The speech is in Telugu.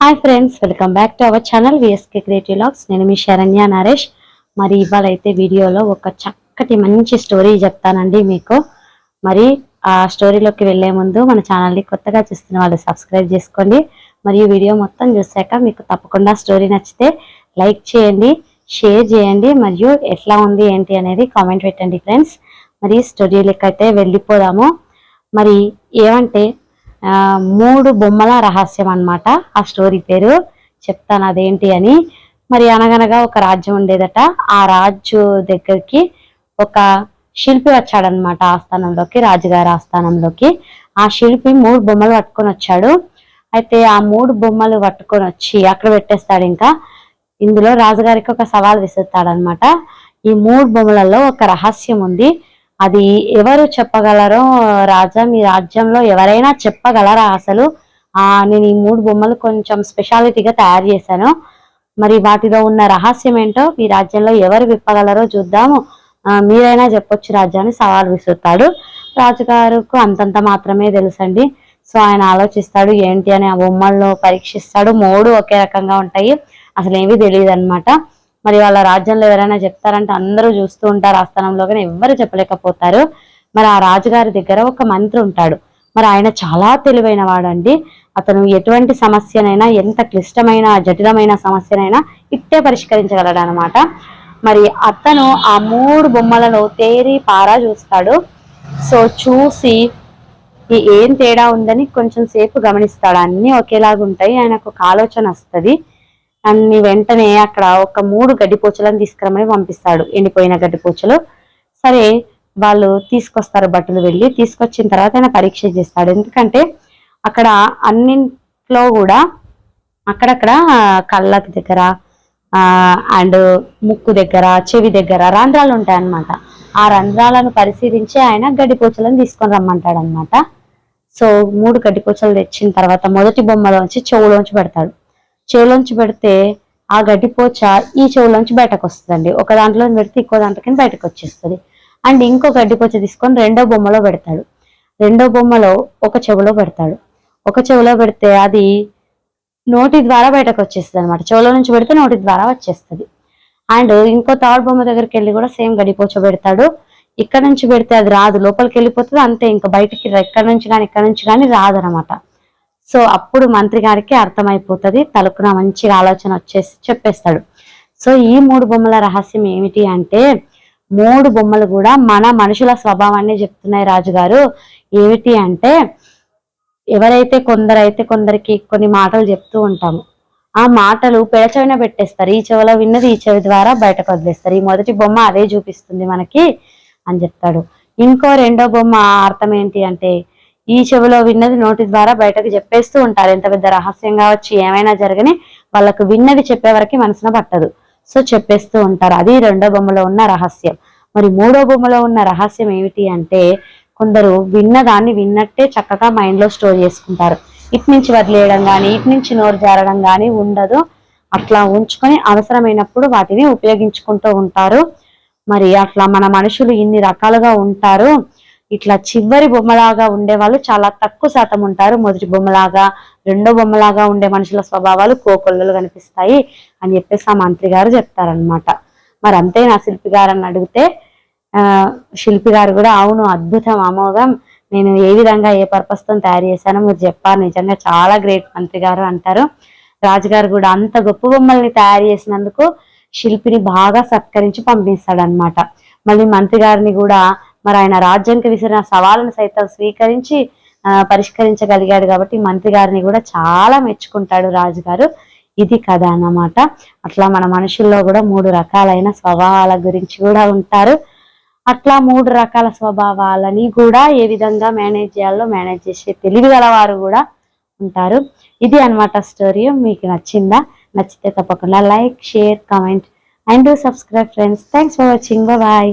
Hi friends welcome back to our channel VSK creative logs నేను మీ శరణ్య నరేష్. మరి ఇవాళ అయితే వీడియోలో ఒక చక్కటి మంచి స్టోరీ చెప్తానండి మీకు. మరి ఆ స్టోరీలోకి వెళ్ళే ముందు మన ఛానల్ని కొత్తగా చూస్తున్న వాళ్ళు సబ్స్క్రైబ్ చేసుకోండి. మరియు వీడియో మొత్తం చూసాక మీకు తప్పకుండా స్టోరీ నచ్చితే లైక్ చేయండి షేర్ చేయండి మరియు ఎట్లా ఉంది ఏంటి అనేది కామెంట్ పెట్టండి ఫ్రెండ్స్ మరి స్టోరీలకి అయితే వెళ్ళిపోదాము. మరి ఏమంటే మూడు బొమ్మల రహస్యం అన్నమాట. ఆ స్టోరీ పేరు చెప్తాను అదేంటి అని. మరి అనగనగా ఒక రాజ్యం ఉండేదట. ఆ రాజు దగ్గరికి ఒక శిల్పి వచ్చాడనమాట ఆస్థానంలోకి రాజుగారి ఆస్థానంలోకి. ఆ శిల్పి మూడు బొమ్మలు పట్టుకొని వచ్చాడు. అయితే ఆ మూడు బొమ్మలు పట్టుకొని వచ్చి అక్కడ పెట్టేస్తాడు ఇంకా. ఇందులో రాజుగారికి ఒక సవాల్ విసురుతాడనమాట ఈ మూడు బొమ్మలలో ఒక రహస్యం ఉంది. అది ఎవరు చెప్పగలరో రాజా మీ రాజ్యంలో ఎవరైనా చెప్పగలరా అసలు? నేను ఈ మూడు బొమ్మలు కొంచెం స్పెషాలిటీగా తయారు చేశాను. మరి వాటిలో ఉన్న రహస్యం ఏంటో మీ రాజ్యంలో ఎవరు విప్పగలరో చూద్దాము. మీరైనా చెప్పొచ్చు రాజ్యాన్ని సవాల్ విసురుతాడు. రాజుగారుకు అంతంత మాత్రమే తెలుసండి. సో ఆయన ఆలోచిస్తాడు ఏంటి అని ఆ బొమ్మల్లో పరీక్షిస్తాడు. మూడు ఒకే రకంగా ఉంటాయి. అసలు ఏమీ తెలియదు అనమాట మరి వాళ్ళ రాజ్యంలో ఎవరైనా చెప్తారంటే అందరూ చూస్తూ ఉంటారు ఆస్థానంలో కానీ ఎవ్వరు చెప్పలేకపోతారు. మరి ఆ రాజుగారి దగ్గర ఒక మంత్రి ఉంటాడు. మరి ఆయన చాలా తెలివైన వాడండి అతను ఎటువంటి సమస్యనైనా ఎంత క్లిష్టమైన జటిలమైన సమస్యనైనా ఇట్టే పరిష్కరించగలడు అనమాట మరి అతను ఆ మూడు బొమ్మలను తేరి పారా చూస్తాడు. సో చూసి ఈ ఏం తేడా ఉందని కొంచెం సేపు గమనిస్తాడు. అన్ని ఒకేలాగా ఉంటాయి ఆయనకు ఒక ఆలోచన వస్తుంది. అన్ని వెంటనే అక్కడ ఒక మూడు గడ్డిపోచలను తీసుకురమని పంపిస్తాడు. ఎండిపోయిన గడ్డిపోచలు సరే వాళ్ళు తీసుకొస్తారు బట్టలు వెళ్ళి. తీసుకొచ్చిన తర్వాత ఆయన పరీక్ష చేస్తాడు. ఎందుకంటే అక్కడ అన్నింట్లో కూడా అక్కడక్కడ కళ్ళకి దగ్గర అండ్ ముక్కు దగ్గర చెవి దగ్గర రంధ్రాలు ఉంటాయి అన్నమాట ఆ రంధ్రాలను పరిశీలించి ఆయన గడ్డిపోచలను తీసుకొని రమ్మంటాడు అనమాట సో మూడు గడ్డిపోచలు తెచ్చిన తర్వాత మొదటి బొమ్మలోంచి చెవులోంచి పెడతాడు. చెవులోంచి పెడితే ఆ గడ్డిపోచ ఈ చెవులోంచి బయటకు వస్తుందండి ఒక దాంట్లో పెడితే ఇంకో దాంట్లోకి బయటకు వచ్చేస్తుంది అండ్ ఇంకో గడ్డిపోచ తీసుకొని రెండో బొమ్మలో పెడతాడు. రెండో బొమ్మలో ఒక చెవులో పెడతాడు. ఒక చెవులో పెడితే అది నోటి ద్వారా బయటకు వచ్చేస్తుంది అనమాట చెవులో నుంచి పెడితే నోటి ద్వారా వచ్చేస్తుంది. అండ్ ఇంకో థర్డ్ బొమ్మ దగ్గరికి వెళ్ళి కూడా సేమ్ గడిపోచ పెడతాడు. ఇక్కడ నుంచి పెడితే అది రాదు. లోపలికి వెళ్ళిపోతుంది అంతే. ఇంకా బయటికి ఇక్కడ నుంచి కానీ ఇక్కడ నుంచి కానీ రాదనమాట సో అప్పుడు మంత్రి గారికి అర్థమైపోతుంది తలుపున మంచిగా ఆలోచన వచ్చేసి చెప్పేస్తాడు. సో ఈ మూడు బొమ్మల రహస్యం ఏమిటి అంటే మూడు బొమ్మలు కూడా మన మనుషుల స్వభావాన్ని చెప్తున్నాయి రాజుగారు ఏమిటి అంటే ఎవరైతే కొందరైతే కొందరికి కొన్ని మాటలు చెప్తూ ఉంటాము. ఆ మాటలు పెడచవిన పెట్టేస్తారు ఈ చెవిలో విన్నది ఈ చెవి ద్వారా బయటకు వదిలేస్తారు. ఈ మొదటి బొమ్మ అదే చూపిస్తుంది మనకి అని చెప్తాడు. ఇంకో రెండో బొమ్మ అర్థం ఏంటి అంటే ఈ చెవిలో విన్నది నోటి ద్వారా బయటకు చెప్పేస్తూ ఉంటారు. ఎంత పెద్ద రహస్యంగా వచ్చి ఏమైనా జరగని వాళ్ళకు విన్నది చెప్పే వరకు మనసున పట్టదు. సో చెప్పేస్తూ ఉంటారు. అది రెండో బొమ్మలో ఉన్న రహస్యం. మరి మూడో బొమ్మలో ఉన్న రహస్యం ఏమిటి అంటే కొందరు విన్నదాన్ని విన్నట్టే చక్కగా మైండ్లో స్టోర్ చేసుకుంటారు. ఇటు నుంచి వదిలేయడం కానీ ఇటు నుంచి నోరు జారడం కానీ ఉండదు. అట్లా ఉంచుకొని అవసరమైనప్పుడు వాటిని ఉపయోగించుకుంటూ ఉంటారు. మరి అట్లా మన మనుషులు ఇన్ని రకాలుగా ఉంటారు. ఇట్లా చివరి బొమ్మలాగా ఉండే వాళ్ళు చాలా తక్కువ శాతం ఉంటారు. మొదటి బొమ్మలాగా రెండో బొమ్మలాగా ఉండే మనుషుల స్వభావాలు కోకొల్లలు కనిపిస్తాయి అని చెప్పేసి ఆ మంత్రి గారు చెప్తారనమాట మరి అంతే నా శిల్పి గారు అని అడిగితే శిల్పి గారు కూడా అవును అద్భుతం అమోఘం. నేను ఏ విధంగా ఏ పర్పస్తో తయారు చేశానో మీరు చెప్పారు. నిజంగా చాలా గ్రేట్ మంత్రి గారు అంటారు. రాజుగారు కూడా అంత గొప్ప బొమ్మల్ని తయారు చేసినందుకు శిల్పిని బాగా సత్కరించి పంపిస్తాడనమాట మళ్ళీ మంత్రి గారిని కూడా మరి ఆయన రాజ్యానికి విసిరిన సవాళ్ళను సైతం స్వీకరించి పరిష్కరించగలిగాడు కాబట్టి మంత్రి గారిని కూడా చాలా మెచ్చుకుంటాడు రాజుగారు. ఇది కథ అన్నమాట. అట్లా మన మనుషుల్లో కూడా మూడు రకాలైన స్వభావాల గురించి కూడా ఉంటారు. అట్లా మూడు రకాల స్వభావాలని కూడా ఏ విధంగా మేనేజ్ చేయాలో మేనేజ్ చేసే తెలివి గలవారు కూడా ఉంటారు. ఇది అన్నమాట స్టోరీ. మీకు నచ్చిందా? నచ్చితే తప్పకుండా like share comment and subscribe friends. Thanks for watching. Bye.